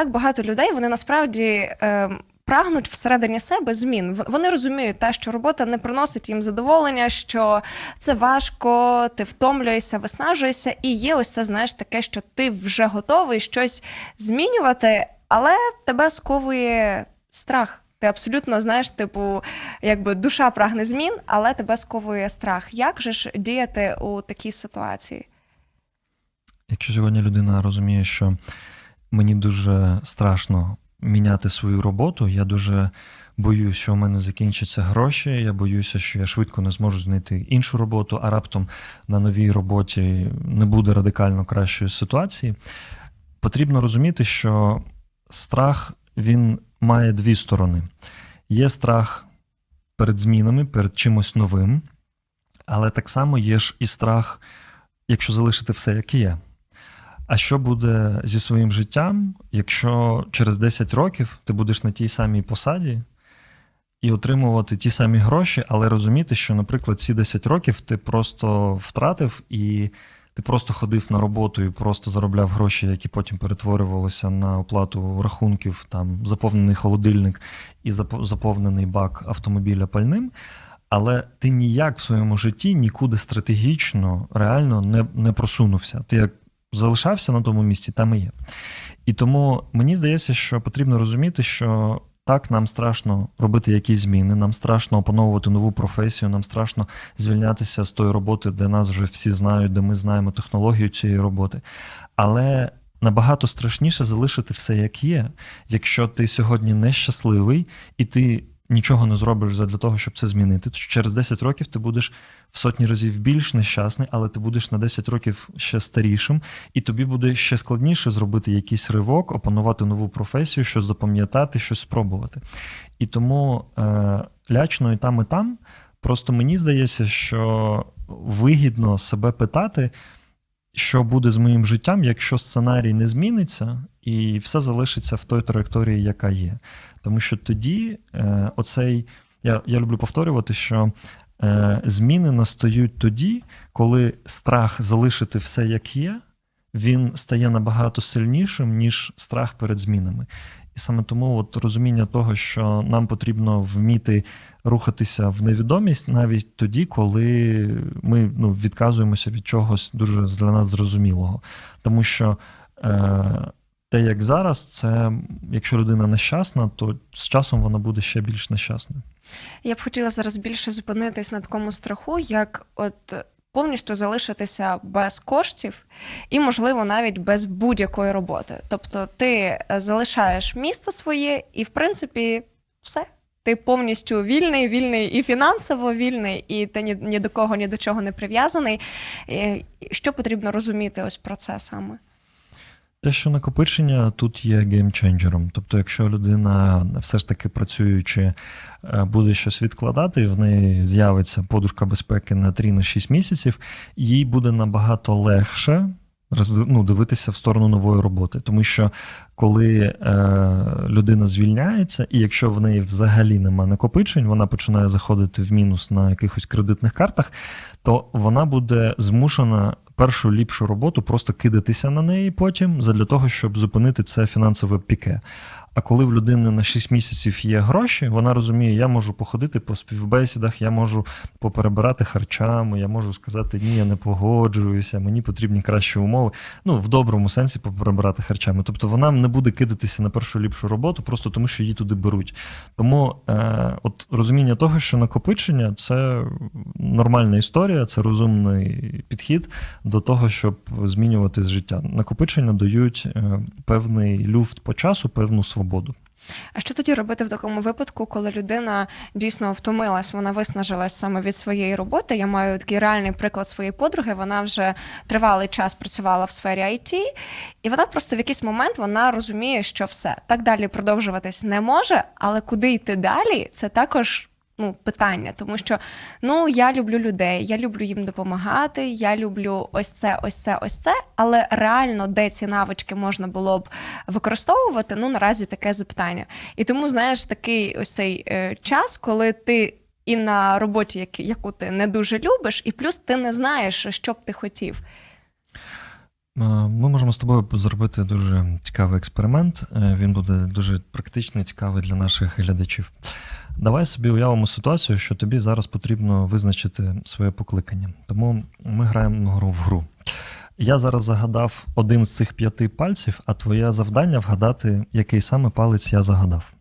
так багато людей вони насправді. Е, Прагнуть всередині себе змін. Вони розуміють те, що робота не приносить їм задоволення, що це важко, ти втомлюєшся, виснажуєшся, і є ось це, знаєш, таке, що ти вже готовий щось змінювати, але тебе сковує страх. Ти абсолютно знаєш, типу, якби душа прагне змін, але тебе сковує страх. Як же ж діяти у такій ситуації? Якщо сьогодні людина розуміє, що мені дуже страшно міняти свою роботу, я дуже боюсь, що у мене закінчаться гроші, я боюся, що я швидко не зможу знайти іншу роботу, а раптом на новій роботі не буде радикально кращої ситуації. Потрібно розуміти, що страх він має дві сторони. Є страх перед змінами, перед чимось новим, але так само є ж і страх, якщо залишити все як є. А що буде зі своїм життям, якщо через 10 років ти будеш на тій самій посаді і отримувати ті самі гроші, але розуміти, що, наприклад, ці 10 років ти просто втратив і ти просто ходив на роботу і просто заробляв гроші, які потім перетворювалися на оплату рахунків, там заповнений холодильник і заповнений бак автомобіля пальним. Але ти ніяк в своєму житті нікуди стратегічно реально не, не просунувся. Ти як залишався на тому місці, там і є. І тому мені здається, що потрібно розуміти, що так, нам страшно робити якісь зміни, нам страшно опановувати нову професію, нам страшно звільнятися з тої роботи, де нас вже всі знають, де ми знаємо технологію цієї роботи. Але набагато страшніше залишити все як є, якщо ти сьогодні нещасливий і ти нічого не зробиш для того, щоб це змінити. То через 10 років ти будеш в сотні разів більш нещасний, але ти будеш на 10 років ще старішим, і тобі буде ще складніше зробити якийсь ривок, опанувати нову професію, щось запам'ятати, щось спробувати. І тому е, лячно і там, і там. Просто мені здається, що вигідно себе питати, що буде з моїм життям, якщо сценарій не зміниться, і все залишиться в той траєкторії, яка є. Тому що тоді е, оцей, я, я люблю повторювати, що е, зміни настають тоді, коли страх залишити все як є, він стає набагато сильнішим, ніж страх перед змінами. І саме тому от розуміння того, що нам потрібно вміти рухатися в невідомість навіть тоді, коли ми ну, відказуємося від чогось дуже для нас зрозумілого. Тому що е, те, як зараз, це якщо людина нещасна, то з часом вона буде ще більш нещасною. Я б хотіла зараз більше зупинитись на такому страху, як от повністю залишитися без коштів і, можливо, навіть без будь-якої роботи. Тобто ти е, залишаєш місце своє, і, в принципі, все. Ти повністю вільний, вільний і фінансово вільний, і ти ні, ні до кого, ні до чого не прив'язаний. Е, Що потрібно розуміти ось про це саме? Те, що накопичення тут є геймченджером. Тобто, якщо людина все ж таки працюючи, е, буде щось відкладати, в неї з'явиться подушка безпеки на 3-6 місяців, їй буде набагато легше ну, дивитися в сторону нової роботи. Тому що коли е, людина звільняється, і якщо в неї взагалі нема накопичень, вона починає заходити в мінус на якихось кредитних картах, то вона буде змушена першу ліпшу роботу просто кидатися на неї потім задля того, щоб зупинити це фінансове піке. А коли в людини на 6 місяців є гроші, вона розуміє, я можу походити по співбесідах, я можу поперебирати харчами, я можу сказати, ні, я не погоджуюся, мені потрібні кращі умови. Ну, в доброму сенсі поперебирати харчами. Тобто вона не буде кидатися на першу ліпшу роботу, просто тому що її туди беруть. Тому е, от розуміння того, що накопичення це нормальна історія, це розумний підхід до того, щоб змінювати життя. Накопичення дають е, певний люфт по часу, певну свободу. А що тоді робити в такому випадку, коли людина дійсно втомилась, вона виснажилась саме від своєї роботи? Я маю такий реальний приклад своєї подруги. Вона вже тривалий час працювала в сфері IT, і вона просто в якийсь момент вона розуміє, що все так далі продовжуватись не може, але куди йти далі, це також. Ну, питання, тому що ну я люблю людей, я люблю їм допомагати, я люблю ось це, ось це, ось це. Але реально, де ці навички можна було б використовувати, ну наразі таке запитання. І тому, знаєш, такий ось цей е, час, коли ти і на роботі, яку ти не дуже любиш, і плюс ти не знаєш, що б ти хотів. Е, Ми можемо з тобою зробити дуже цікавий експеримент. Е, Він буде дуже практичний, цікавий для наших глядачів. Давай собі уявимо ситуацію, що тобі зараз потрібно визначити своє покликання. Тому ми граємо гру в гру. Я зараз загадав один з цих п'яти пальців, а твоє завдання вгадати, який саме палець я загадав.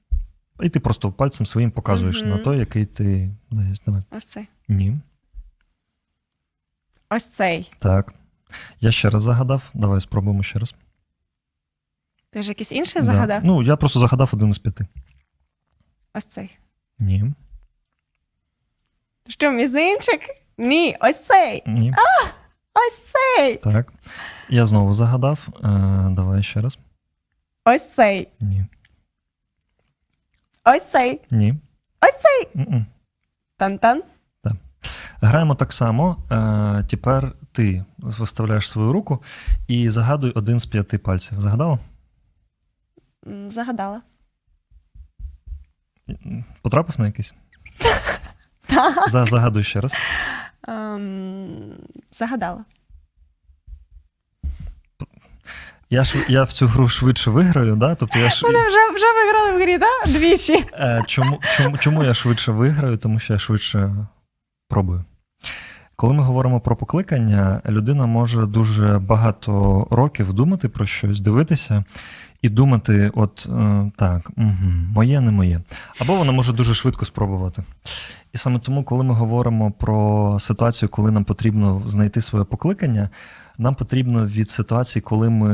І ти просто пальцем своїм показуєш Мгм. на той, який ти даєш. Давай. Ось цей. Ні. Ось цей. Так. Я ще раз загадав. Давай спробуємо ще раз. Ти ж якийсь інший Да. загадав? Ну, я просто загадав один із п'яти. Ось цей. Ні. Що, мізинчик? Ні, ось цей. Ні. Ось цей. Так. Я знову загадав. Е, давай ще раз. Ось цей. Ні. Ось цей. Ні. Ось цей. М-м. Тан-тан. Граємо так само. Е, тепер ти виставляєш свою руку і загадуй один з п'яти пальців. Загадала? М, Загадала. Потрапив на якийсь? За- Загадуй ще раз. Ем, Загадала. Я, ж, я в цю гру швидше виграю, да? тобто я ж, Вони вже, вже виграли в грі, так? Двічі. Е, Чому, чому, чому я швидше виграю? Тому що я швидше пробую. Коли ми говоримо про покликання, людина може дуже багато років думати про щось, дивитися і думати: от е, так, угу, моє, не моє. Або вона може дуже швидко спробувати. І саме тому, коли ми говоримо про ситуацію, коли нам потрібно знайти своє покликання, нам потрібно від ситуації, коли ми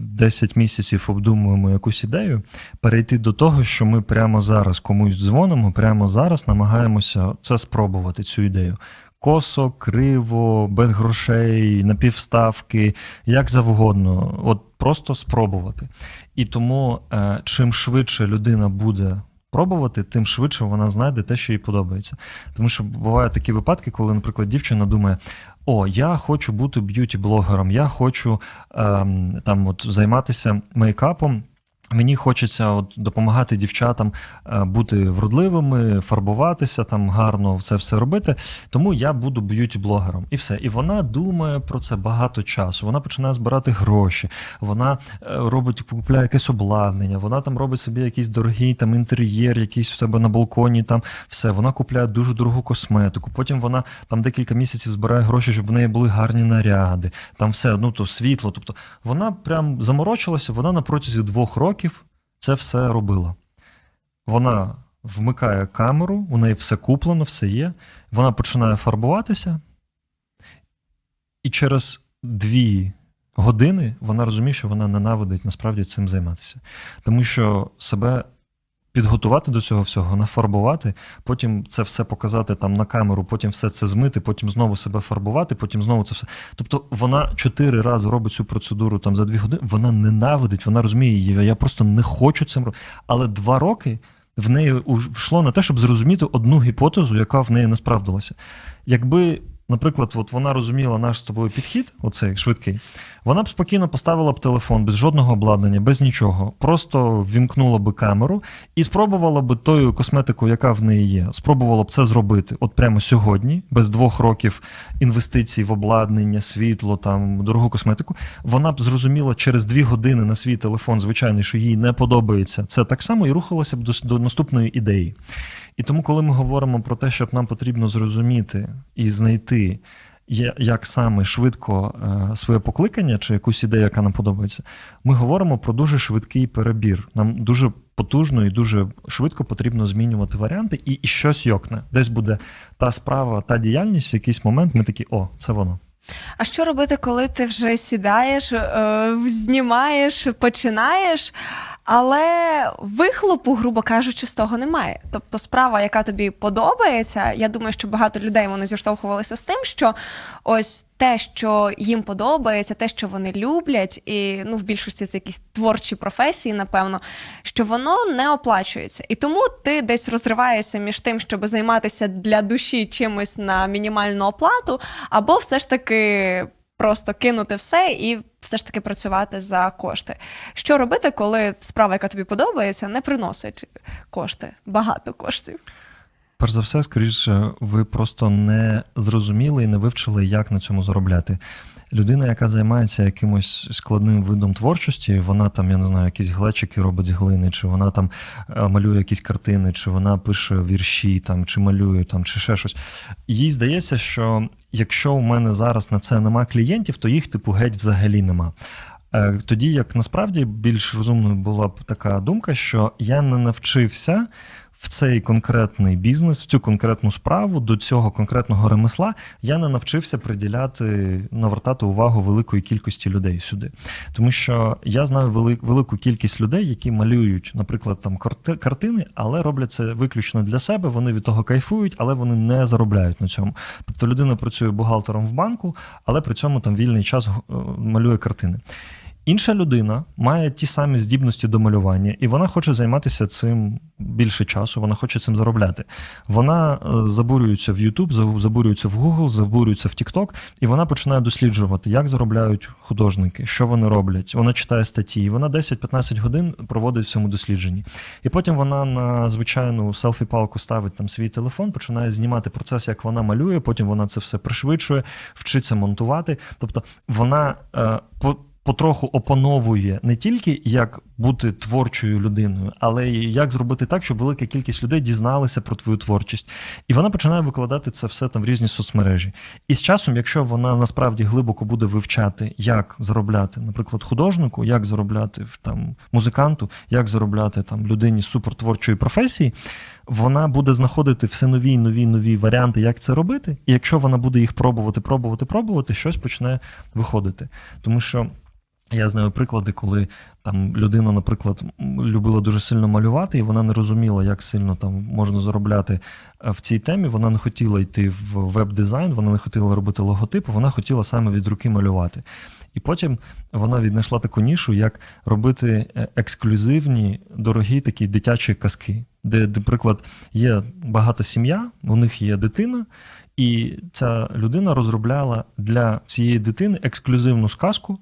10 місяців обдумуємо якусь ідею, перейти до того, що ми прямо зараз комусь дзвонимо, прямо зараз намагаємося це спробувати, цю ідею. Косо, криво, без грошей, напівставки, як завгодно. От просто спробувати. І тому, е, чим швидше людина буде пробувати, тим швидше вона знайде те, що їй подобається. Тому що бувають такі випадки, коли, наприклад, дівчина думає: о, я хочу бути б'юті-блогером, я хочу ем, там от займатися мейкапом. Мені хочеться от допомагати дівчатам е, бути вродливими, фарбуватися там гарно, все все робити. Тому я буду б'юті-блогером. І все. І вона думає про це багато часу. Вона починає збирати гроші, вона е, робить, купляє якесь обладнання, вона там робить собі якийсь дорогий там інтер'єр, якийсь в себе на балконі. Там все. Вона купляє дуже дорогу косметику. Потім вона там декілька місяців збирає гроші, щоб в неї були гарні наряди. Там все, ну то світло. Тобто вона прям заморочилася, вона на протязі двох років це все робила. Вона вмикає камеру, у неї все куплено, все є. Вона починає фарбуватися, і через дві години вона розуміє, що вона ненавидить насправді цим займатися. Тому що себе підготувати до цього всього, нафарбувати, потім це все показати там на камеру, потім все це змити, потім знову себе фарбувати, потім знову це все. Тобто вона чотири рази робить цю процедуру там за дві години, вона ненавидить, вона розуміє її. Я просто не хочу цим робити. Але два роки в неї йшло на те, щоб зрозуміти одну гіпотезу, яка в неї не справдилася. Якби. Наприклад, от вона розуміла наш з тобою підхід, оцей швидкий, вона б спокійно поставила б телефон без жодного обладнання, без нічого, просто вімкнула би камеру і спробувала б тою косметикою, яка в неї є, спробувала б це зробити от прямо сьогодні, без двох років інвестицій в обладнання, світло, там дорогу косметику. Вона б зрозуміла через дві години на свій телефон, звичайний, що їй не подобається. Це так само і рухалася б до, до наступної ідеї. І тому, коли ми говоримо про те, що нам потрібно зрозуміти і знайти, як саме швидко е, своє покликання чи якусь ідею, яка нам подобається, ми говоримо про дуже швидкий перебір. Нам дуже потужно і дуже швидко потрібно змінювати варіанти, і, і щось йокне. Десь буде та справа, та діяльність, в якийсь момент ми такі, о, це воно. А що робити, коли ти вже сідаєш, е, знімаєш, починаєш, але вихлопу, грубо кажучи, з того немає. Тобто справа, яка тобі подобається, я думаю, що багато людей вони зіштовхувалися з тим, що ось те, що їм подобається, те, що вони люблять, і ну в більшості це якісь творчі професії, напевно, що воно не оплачується. І тому ти десь розриваєшся між тим, щоб займатися для душі чимось на мінімальну оплату, або все ж таки просто кинути все і все ж таки працювати за кошти. Що робити, коли справа, яка тобі подобається, не приносить кошти, багато коштів? Перш за все, скоріше, ви просто не зрозуміли і не вивчили, як на цьому заробляти. Людина, яка займається якимось складним видом творчості, вона там, я не знаю, якісь глечики робить з глини, чи вона там е, малює якісь картини, чи вона пише вірші, там, чи малює, там, чи ще щось. Їй здається, що якщо у мене зараз на це нема клієнтів, то їх, типу, геть взагалі нема. Е, Тоді як насправді більш розумною була б така думка, що я не навчився в цей конкретний бізнес, в цю конкретну справу, до цього конкретного ремесла, я не навчився приділяти, навертати увагу великої кількості людей сюди. Тому що я знаю велику кількість людей, які малюють, наприклад, там карти- картини, але роблять це виключно для себе. Вони від того кайфують, але вони не заробляють на цьому. Тобто людина працює бухгалтером в банку, але при цьому там вільний час е, малює картини. Інша людина має ті самі здібності до малювання, і вона хоче займатися цим більше часу, вона хоче цим заробляти. Вона е, забурюється в YouTube, за- забурюється в Google, забурюється в TikTok, і вона починає досліджувати, як заробляють художники, що вони роблять. Вона читає статті, і вона 10-15 годин проводить в цьому дослідженні. І потім вона на звичайну селфі-палку ставить там свій телефон, починає знімати процес, як вона малює, потім вона це все пришвидшує, вчиться монтувати. Тобто вона е, по. Потроху опановує не тільки як бути творчою людиною, але й як зробити так, щоб велика кількість людей дізналися про твою творчість. І вона починає викладати це все там в різні соцмережі. І з часом, якщо вона насправді глибоко буде вивчати, як заробляти, наприклад, художнику, як заробляти там музиканту, як заробляти там людині супертворчої професії, вона буде знаходити все нові нові нові варіанти, як це робити. І якщо вона буде їх пробувати, пробувати, пробувати, щось почне виходити. Тому що. Я знаю приклади, коли там людина, наприклад, любила дуже сильно малювати, і вона не розуміла, як сильно там можна заробляти е, в цій темі. Вона не хотіла йти в веб-дизайн, вона не хотіла робити логотипи, вона хотіла саме від руки малювати. І потім вона віднайшла таку нішу, як робити е, ексклюзивні, дорогі такі дитячі казки, де, наприклад, є багата сім'я, у них є дитина, і ця людина розробляла для цієї дитини ексклюзивну сказку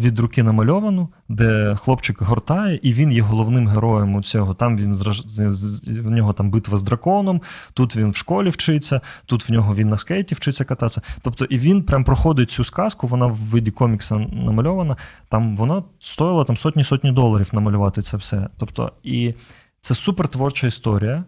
від руки намальовану, де хлопчик гортає, і він є головним героєм у цього. Там він в нього там битва з драконом, тут він в школі вчиться, тут в нього він на скейті вчиться кататися. Тобто, і він прям проходить цю сказку, вона в виді комікса намальована. Там вона стоїла там сотні сотні доларів намалювати це все. Тобто, і це супертворча історія.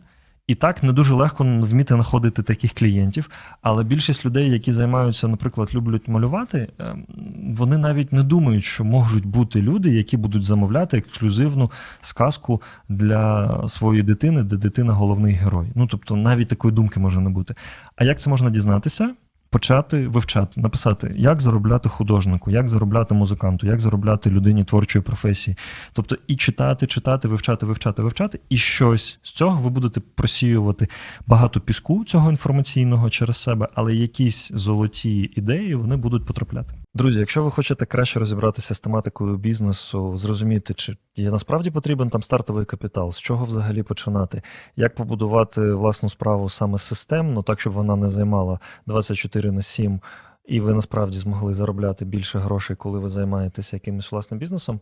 І так не дуже легко вміти знаходити таких клієнтів. Але більшість людей, які займаються, наприклад, люблять малювати, ем, вони навіть не думають, що можуть бути люди, які будуть замовляти ексклюзивну сказку для своєї дитини, де дитина головний герой. Ну тобто, навіть такої думки може не бути. А як це можна дізнатися? Почати вивчати, написати, як заробляти художнику, як заробляти музиканту, як заробляти людині творчої професії. Тобто і читати, читати, вивчати, вивчати, вивчати, і щось з цього ви будете просіювати багато піску цього інформаційного через себе, але якісь золоті ідеї вони будуть потрапляти. Друзі, якщо ви хочете краще розібратися з тематикою бізнесу, зрозуміти, чи є насправді потрібен там стартовий капітал, з чого взагалі починати, як побудувати власну справу саме системно, так щоб вона не займала 24 на 7, і ви насправді змогли заробляти більше грошей, коли ви займаєтеся якимось власним бізнесом,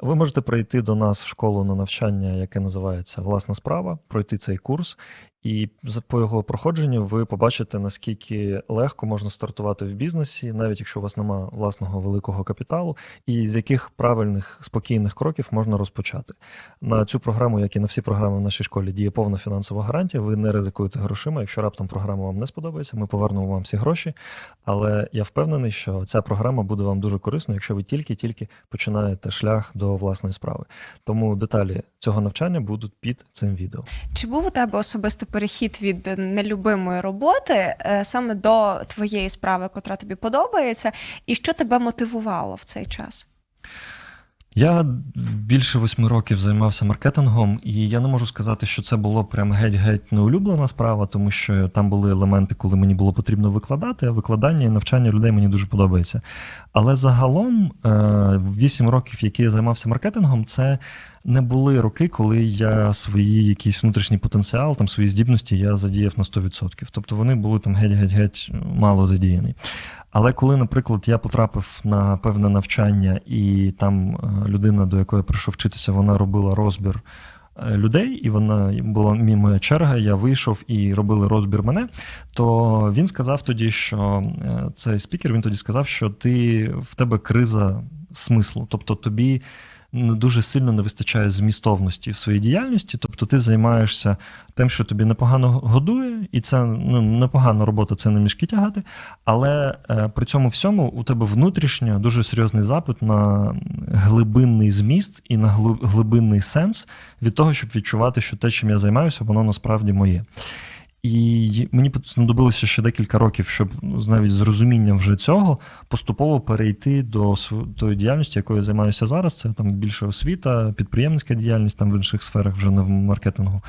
ви можете прийти до нас в школу на навчання, яке називається Власна справа, пройти цей курс. І по його проходженню ви побачите, наскільки легко можна стартувати в бізнесі, навіть якщо у вас немає власного великого капіталу, і з яких правильних спокійних кроків можна розпочати. На цю програму, як і на всі програми в нашій школі, діє повна фінансова гарантія. Ви не ризикуєте грошима. Якщо раптом програма вам не сподобається, ми повернемо вам всі гроші. Але я впевнений, що ця програма буде вам дуже корисною, якщо ви тільки-тільки починаєте шлях до власної справи. Тому деталі цього навчання будуть під цим відео. Чи був у тебе особисто перехід від нелюбимої роботи е, саме до твоєї справи, котра тобі подобається, і що тебе мотивувало в цей час? Я більше восьми років займався маркетингом, і я не можу сказати, що це було прям геть-геть неулюблена справа, тому що там були елементи, коли мені було потрібно викладати, а викладання і навчання людей мені дуже подобається. Але загалом, е, вісім років, які я займався маркетингом, це не були роки, коли я свої якийсь внутрішній потенціал, там свої здібності я задіяв на 100%. Тобто вони були там геть-геть-геть мало задіяні. Але коли, наприклад, я потрапив на певне навчання, і там е, людина, до якої я прийшов вчитися, вона робила розбір е, людей, і вона була мі- моя черга. Я вийшов і робили розбір мене. То він сказав тоді, що е, цей спікер він тоді сказав, що ти в тебе криза смислу, тобто тобі. Дуже сильно не вистачає змістовності в своїй діяльності, тобто ти займаєшся тим, що тобі непогано годує, і це ну, непогана робота, це не мішки тягати. Але е, при цьому всьому у тебе внутрішньо дуже серйозний запит на глибинний зміст і на глибинний сенс від того, щоб відчувати, що те, чим я займаюся, воно насправді моє. І мені знадобилося ще декілька років, щоб ну, навіть з розумінням вже цього поступово перейти до тої діяльності, якою я займаюся зараз. Це там більше освіта, підприємницька діяльність там в інших сферах, вже не в маркетингу.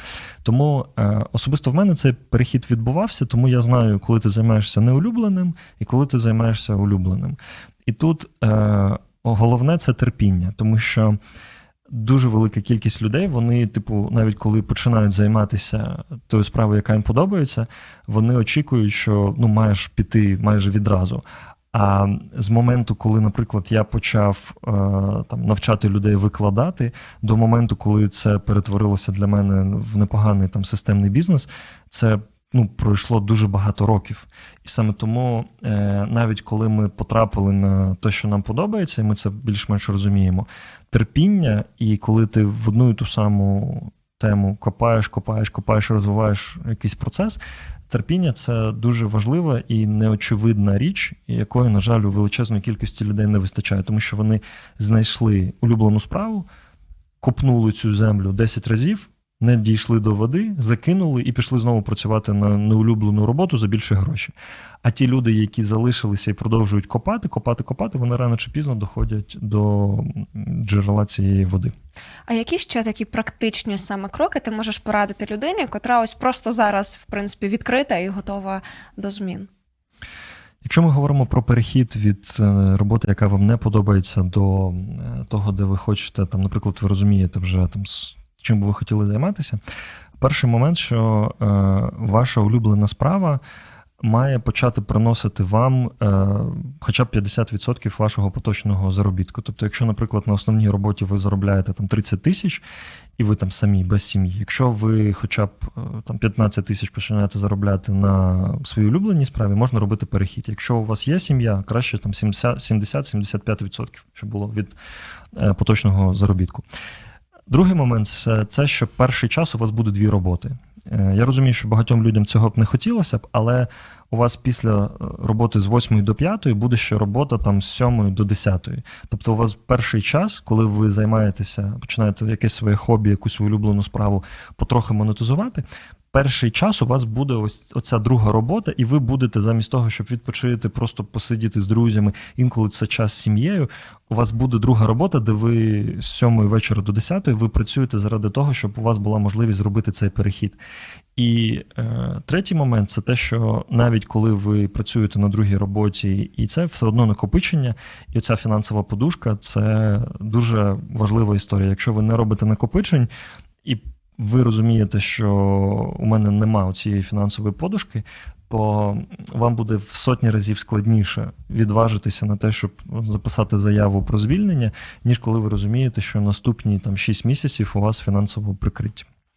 Тому е, особисто в мене цей перехід відбувався, тому я знаю, коли ти займаєшся неулюбленим і коли ти займаєшся улюбленим. І тут е, головне це терпіння, тому що дуже велика кількість людей, вони, типу, навіть коли починають займатися тою справою, яка їм подобається, вони очікують, що ну, маєш піти майже відразу. А з моменту, коли, наприклад, я почав е, там навчати людей викладати, до моменту, коли це перетворилося для мене в непоганий там системний бізнес, це ну, пройшло дуже багато років. І саме тому, е, навіть коли ми потрапили на те, що нам подобається, і ми це більш-менш розуміємо, терпіння, і коли ти в одну і ту саму тему копаєш, копаєш, копаєш, розвиваєш якийсь процес. Терпіння це дуже важлива і неочевидна річ, якої, на жаль, у величезної кількості людей не вистачає, тому що вони знайшли улюблену справу, копнули цю землю 10 разів, не дійшли до води, закинули і пішли знову працювати на неулюблену роботу за більше грошей. А ті люди, які залишилися і продовжують копати, копати, копати, вони рано чи пізно доходять до джерела цієї води. А які ще такі практичні саме кроки ти можеш порадити людині, котра ось просто зараз, в принципі, відкрита і готова до змін? Якщо ми говоримо про перехід від е, роботи, яка вам не подобається, до е, того, де ви хочете, там, наприклад, ви розумієте вже там чим би ви хотіли займатися. Перший момент, що е, ваша улюблена справа має почати приносити вам е, хоча б 50% вашого поточного заробітку. Тобто, якщо, наприклад, на основній роботі ви заробляєте там 30 тисяч, і ви там самі без сім'ї. Якщо ви хоча б е, там 15 тисяч починаєте заробляти на своїй улюбленій справі, можна робити перехід. Якщо у вас є сім'я, краще там 70 70-75%, щоб було від е, поточного заробітку. Другий момент це, що перший час у вас буде дві роботи. Е, Я розумію, що багатьом людям цього б не хотілося б, але у вас після е, роботи з 8 до 5 буде ще робота там з 7 до 10. Тобто у вас перший час, коли ви займаєтеся, починаєте якесь своє хобі, якусь улюблену справу потрохи монетизувати. Перший час у вас буде ось оця друга робота, і ви будете замість того, щоб відпочити, просто посидіти з друзями, інколи це час з сім'єю. У вас буде друга робота, де ви з 7 вечора до 10 ви працюєте заради того, щоб у вас була можливість зробити цей перехід. І е, третій момент це те, що навіть коли ви працюєте на другій роботі, і це все одно накопичення, і оця фінансова подушка це дуже важлива історія. Якщо ви не робите накопичень і ви розумієте, що у мене нема цієї фінансової подушки, то вам буде в сотні разів складніше відважитися на те, щоб записати заяву про звільнення, ніж коли ви розумієте, що наступні там 6 місяців у вас фінансово прикриті.